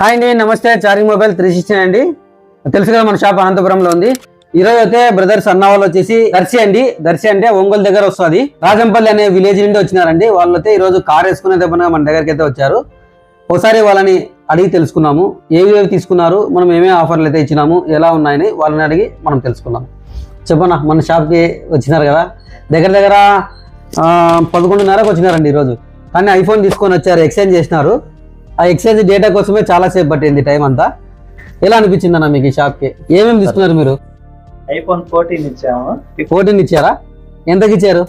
Hi అండి నమస్తే. Charing mobile three sixty అండి. తెలుసు కదా మన షాప్ అనంతపురంలో ఉంది. ఈరోజు అయితే బ్రదర్స్ అన్న వాళ్ళు వచ్చేసి దర్శి అండి. దర్శి అంటే ఒంగోలు దగ్గర వస్తుంది. రాజంపల్లి అనే విలేజ్ నుండి వచ్చినారండి. వాళ్ళు అయితే ఈరోజు కార్ వేసుకునే దగ్గర మన దగ్గరికి అయితే వచ్చారు. ఒకసారి వాళ్ళని అడిగి తెలుసుకున్నాము. ఏవి ఏవి తీసుకున్నారు? మనం ఏమేమి ఆఫర్లు అయితే ఇచ్చినాము? ఎలా ఉన్నాయని వాళ్ళని అడిగి మనం తెలుసుకున్నాము చెప్పనా? మన షాప్కి వచ్చినారు కదా. దగ్గర దగ్గర పదకొండున్నరకు వచ్చినారండి ఈరోజు. కానీ ఐఫోన్ తీసుకొని వచ్చారు ఎక్స్చేంజ్ చేసినారు. ఆ ఎక్స్చేంజ్ డేటా కోసమే చాలా సేపు పట్టింది టైం అంతా. ఎలా అనిపించింది అన్న మీకు ఈ షాప్కి ఏమేమి తీసుకున్నారు మీరు? ఐఫోన్ ఫోర్టీన్ ఇచ్చాము. ఫోర్టీన్ ఇచ్చారా? ఎంతకి ఇచ్చారు?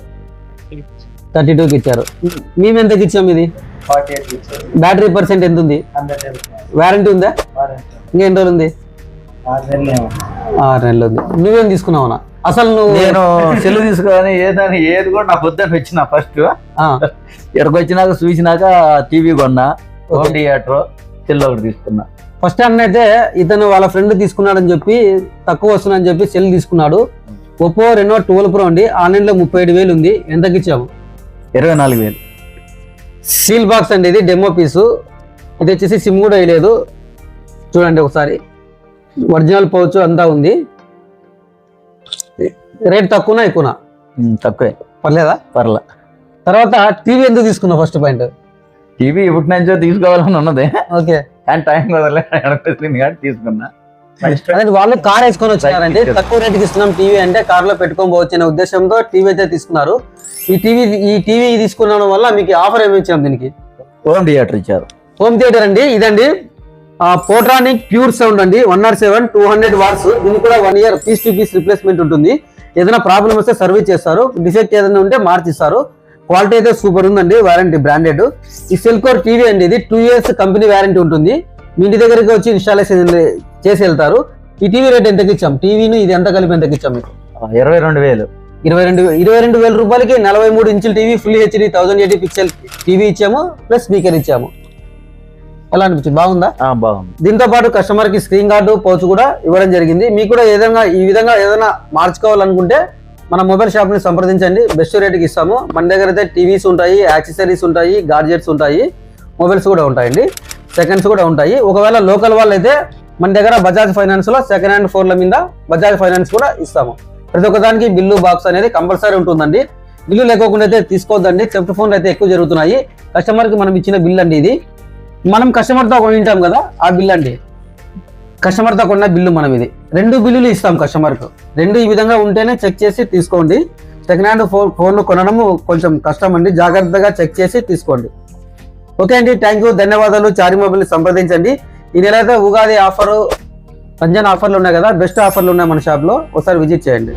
థర్టీ టూకి ఇచ్చారు. మేము ఎంతకి ఇచ్చాము ఇది? బ్యాటరీ పర్సెంట్ ఎంత ఉంది? వారంటీ ఉందా? ఇంకా ఎన్ని రోజులు ఉంది? ఆరు నెలలు ఉంది. నువ్వేం తీసుకున్నావునా అసలు నువ్వు నేను సెల్ తీసుకొని ఏదని ఏది కూడా నా పొద్దున్న వచ్చిన ఫస్ట్ ఇక్కడికి వచ్చినాక చూసినాక టీవీ కొన్నా. హోమ్ థియేటర్ సెల్ ఒకటి తీసుకున్నా. ఫస్ట్ అన్న అయితే ఇతను వాళ్ళ ఫ్రెండ్ తీసుకున్నాడని చెప్పి తక్కువ వస్తుందని చెప్పి సెల్ తీసుకున్నాడు. ఒప్పో రెనో ట్వెల్వ్ ప్రో అండి. ఆన్లైన్లో ముప్పై ఏడు వేలు ఉంది. ఎంతకి ఇచ్చాము? ఇరవై నాలుగు వేలు. సీల్ బాక్స్ అండి ఇది డెమో పీసు. ఇది వచ్చేసి సిమ్ కూడా వేయలేదు. చూడండి ఒకసారి. ఒరిజినల్ పౌచ్ అంతా ఉంది. రేట్ తక్కువనా ఎక్కువనా? తక్కువే. పర్లేదా? పర్ల. తర్వాత టీవీ ఎందుకు తీసుకున్నావు ఫస్ట్ పాయింట్? టీవీ ఇప్పటి నుంచో తీసుకోవాలని ఉన్నది. ఓకే. కానీ టైం కుదరలే అనిపిస్తుంది కానీ తీసుకున్నా. అదే వాళ్ళు కార్ వేసుకొని Right. తక్కువ రేటుకి ఇస్తున్నాం టీవీ అంటే కార్లో పెట్టుకొని పోవచ్చు అనే ఉద్దేశంతో టీవీ అయితే తీసుకున్నారు. ఈ టీవీ ఈ టీవీ తీసుకున్న వల్ల మీకు ఆఫర్ ఏమి ఇచ్చాం దీనికి? హోమ్ థియేటర్ ఇచ్చారు. హోమ్ థియేటర్ అండి ఇదండి. పోట్రానిక్ ప్యూర్ సౌండ్ అండి one not seven two hundred watts దీనికి కూడా one year piece to piece replacement ఉంటుంది. ఏదైనా ప్రాబ్లమ్ వస్తే సర్వీస్ చేస్తారు. డిఫెక్ట్ ఏదైనా ఉంటే మార్చిస్తారు. క్వాలిటీ అయితే సూపర్ ఉందండి వారంటీ బ్రాండెడ్ ఈ సెల్కోర్ టీవీ అండి ఇది. టూ ఇయర్స్ కంపెనీ వారంటీ ఉంటుంది. మీ ఇంటి దగ్గరికి వచ్చి ఇన్స్టాలేషన్ చేసి వెళ్తారు. ఈ టీవీ రేట్ ఎంతకి ఇచ్చాం? టీవీని ఇది ఎంత కలిపి ఎంతకి ఇచ్చాం మీకు? ఇరవై రెండు వేలు. ఇరవై రెండు ఇరవై రెండు వేల రూపాయలకి నలభై మూడు ఇంచుల TV full HD thousand eighty pixel TV ఇచ్చాము ప్లస్ స్పీకర్ ఇచ్చాము. ఎలా అనిపించింది? బాగుందా? బాగుంది. దీంతో పాటు కస్టమర్కి స్క్రీన్ కార్డు పౌచ్ కూడా ఇవ్వడం జరిగింది. మీకు కూడా ఏదైనా ఈ విధంగా ఏదైనా మార్చుకోవాలనుకుంటే మన మొబైల్ షాప్ని సంప్రదించండి. బెస్ట్ రేట్కి ఇస్తాము. మన దగ్గర అయితే టీవీస్ ఉంటాయి యాక్సెసరీస్ ఉంటాయి గార్జెట్స్ ఉంటాయి మొబైల్స్ కూడా ఉంటాయండి. సెకండ్స్ కూడా ఉంటాయి. ఒకవేళ లోకల్ వాళ్ళు అయితే మన దగ్గర బజాజ్ ఫైనాన్స్లో సెకండ్ హ్యాండ్ ఫోన్ల మీద బజాజ్ ఫైనాన్స్ కూడా ఇస్తాము. ప్రతి ఒక్కదానికి బిల్లు బాక్స్ అనేది కంపల్సరీ ఉంటుందండి. బిల్లు లేకోకుండా అయితే తీసుకోవద్దండి. సెఫ్ట్ ఫోన్లు అయితే ఎక్కువ జరుగుతున్నాయి. కస్టమర్కి మనం ఇచ్చిన బిల్ అండి ఇది. మనం కస్టమర్తో కొనింటాం కదా ఆ బిల్ అండి. కస్టమర్తో కొన్న బిల్లు మనం ఇది. రెండు బిల్లులు ఇస్తాం కస్టమర్కు రెండు ఈ విధంగా ఉంటేనే చెక్ చేసి తీసుకోండి. సెకండ్ హ్యాండ్ ఫోన్ ఫోన్లు కొనడము కొంచెం కష్టం అండి. జాగ్రత్తగా చెక్ చేసి తీసుకోండి. ఓకే అండి థ్యాంక్ యూ ధన్యవాదాలు. చారి మొబైల్ని సంప్రదించండి. ఈ నెల అయితే ఉగాది ఆఫరు రంజాన్ ఆఫర్లు ఉన్నాయి కదా బెస్ట్ ఆఫర్లు ఉన్నాయి మన షాప్లో. ఒకసారి విజిట్ చేయండి.